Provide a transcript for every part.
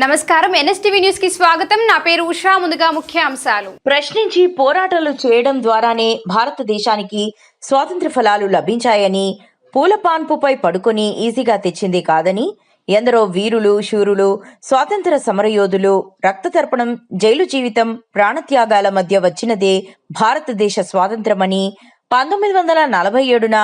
నమస్కారం. ఎన్ఎస్టీవీ న్యూస్కి స్వాగతం. నా పేరు ఉషా. ముందుగా ముఖ్య అంశాలు ప్రశ్నించి పోరాటాలు చేయడం ద్వారానే భారతదేశానికి స్వాతంత్ర ఫలాలు లభించాయని పూలపాన్పుపై పడుకొని ఈజీగా తెచ్చింది కాదని ఎందరో వీరులు శూరులు స్వాతంత్ర సమరయోధులు రక్తతర్పణం జైలు జీవితం ప్రాణత్యాగాల మధ్య వచ్చినదే భారతదేశ స్వాతంత్రమని పంతొమ్మిది వందల నలభై ఏడున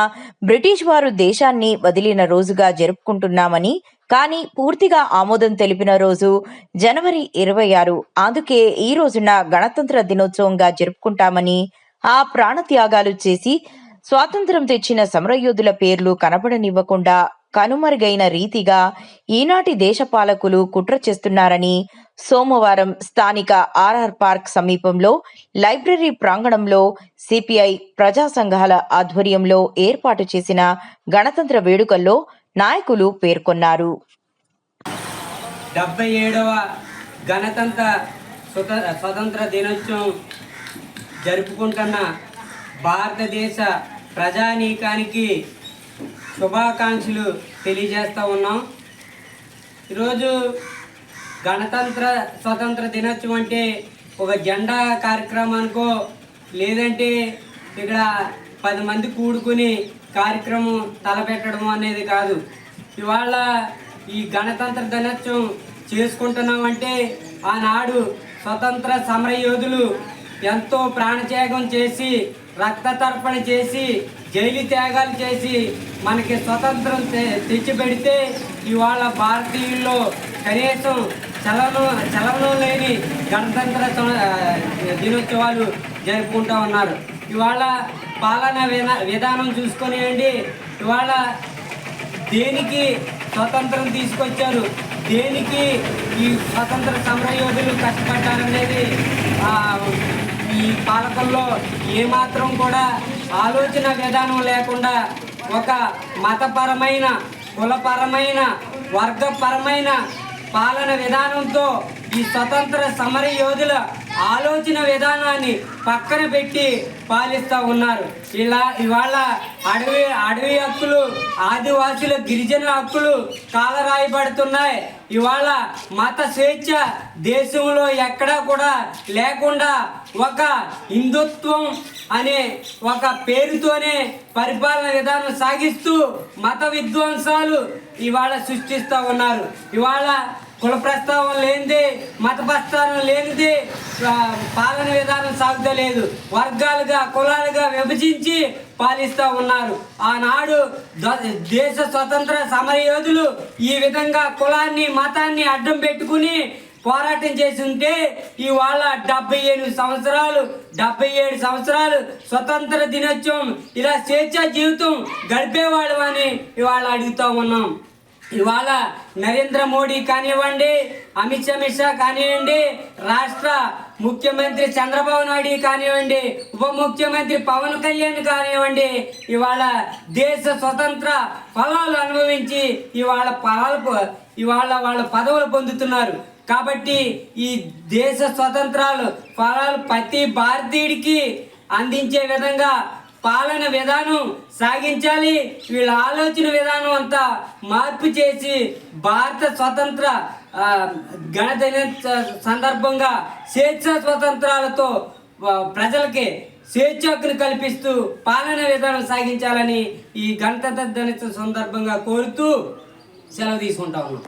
బ్రిటిష్ వారు దేశాన్ని వదిలిన రోజుగా జరుపుకుంటున్నామని కానీ పూర్తిగా ఆమోదం తెలిపిన రోజు జనవరి ఇరవై ఆరు. అందుకే ఈ రోజున గణతంత్ర దినోత్సవంగా జరుపుకుంటామని ఆ ప్రాణత్యాగాలు చేసి స్వాతంత్రం తెచ్చిన సమరయోధుల పేర్లు కనపడనివ్వకుండా కనుమరుగైన రీతిగా ఈనాటి దేశ పాలకులు కుట్ర చేస్తున్నారని సోమవారం స్థానిక ఆర్ఆర్ పార్క్ సమీపంలో లైబ్రరీ ప్రాంగణంలో సిపిఐ ప్రజా సంఘాల ఆధ్వర్యంలో ఏర్పాటు చేసిన గణతంత్ర వేడుకల్లో నాయకులు పేర్కొన్నారు. డెబ్బై ఏడవ గణతంత్ర స్వత స్వతంత్ర దినోత్సవం జరుపుకుంటున్న భారతదేశ ప్రజానీకానికి శుభాకాంక్షలు తెలియజేస్తూ ఉన్నాం. ఈరోజు గణతంత్ర స్వతంత్ర దినోత్సవం అంటే ఒక జెండా కార్యక్రమానికో లేదంటే ఇక్కడ పది మంది కూడుకుని కార్యక్రమం తలపెట్టడం అనేది కాదు. ఇవాళ ఈ గణతంత్ర దినోత్సవం చేసుకుంటున్నామంటే ఆనాడు స్వతంత్ర సమరయోధులు ఎంతో ప్రాణత్యాగం చేసి రక్త తర్పణ చేసి జైలు త్యాగాలు చేసి మనకి స్వతంత్రం తె- తెచ్చిపెడితే ఇవాళ భారతీయుల్లో కనీసం చలనం చలనం లేని గణతంత్ర దినోత్సవాలు జరుపుకుంటూ ఉన్నారు. ఇవాళ పాలన విధా విధానం చూసుకొనియండి ఇవాళ దేనికి స్వతంత్రం తీసుకొచ్చారు? దేనికి ఈ స్వతంత్ర సమరయోధులు కష్టపడ్డారనేది ఈ పాలకుల్లో ఏమాత్రం కూడా ఆలోచన విధానం లేకుండా ఒక మతపరమైన కులపరమైన వర్గపరమైన పాలన విధానంతో ఈ స్వతంత్ర సమర యోధుల ఆలోచన విధానాన్ని పక్కన పెట్టి పాలిస్తూ ఉన్నారు. ఇలా ఇవాళ అడవి అడవి హక్కులు ఆదివాసుల గిరిజన హక్కులు కాలరాయబడుతున్నాయి. ఇవాళ మత స్వేచ్ఛ దేశంలో ఎక్కడా కూడా లేకుండా ఒక హిందుత్వం అనే ఒక పేరుతోనే పరిపాలన విధానం సాగిస్తూ మత విధ్వంసాలు ఇవాళ సృష్టిస్తూ ఉన్నారు. ఇవాళ కుల ప్రస్తావన లేనిది మత ప్రస్తావన లేనిది పాలన విధానం సాగుతలేదు. వర్గాలుగా కులాలుగా విభజించి పాలిస్తూ ఉన్నారు. ఆనాడు ద- దేశ స్వతంత్ర సమరయోధులు ఈ విధంగా కులాన్ని మతాన్ని అడ్డం పెట్టుకుని పోరాటం చేసి ఉంటే ఇవాళ డెబ్బై ఏడు సంవత్సరాలు డెబ్బై ఏడు సంవత్సరాలు స్వతంత్ర దినోత్సవం ఇలా స్వేచ్ఛ జీవితం గడిపేవాడు అని ఇవాళ అడుగుతూ ఉన్నాం. ఇవాళ నరేంద్ర మోడీ కానివ్వండి అమిత్ షా కానివ్వండి రాష్ట్ర ముఖ్యమంత్రి చంద్రబాబు నాయుడు కానివ్వండి ఉప ముఖ్యమంత్రి పవన్ కళ్యాణ్ కానివ్వండి ఇవాళ దేశ స్వతంత్ర ఫలాలు అనుభవించి ఇవాళ ఫలాలు ఇవాళ వాళ్ళ పదవులు పొందుతున్నారు. కాబట్టి ఈ దేశ స్వతంత్రాలు ఫలాలు ప్రతి భారతీయుడికి అందించే విధంగా పాలన విధానం సాగించాలి. వీళ్ళ ఆలోచన విధానం అంతా మార్పు చేసి భారత స్వతంత్ర ఆ, గణదిన సందర్భంగా స్వేచ్ఛ స్వతంత్రాలతో ప్రజలకి స్వేచ్ఛకును కల్పిస్తూ పాలన విధానం సాగించాలని ఈ గణతంత్ర దినోత్సవ సందర్భంగా కోరుతూ సెలవు తీసుకుంటా ఉన్నాం.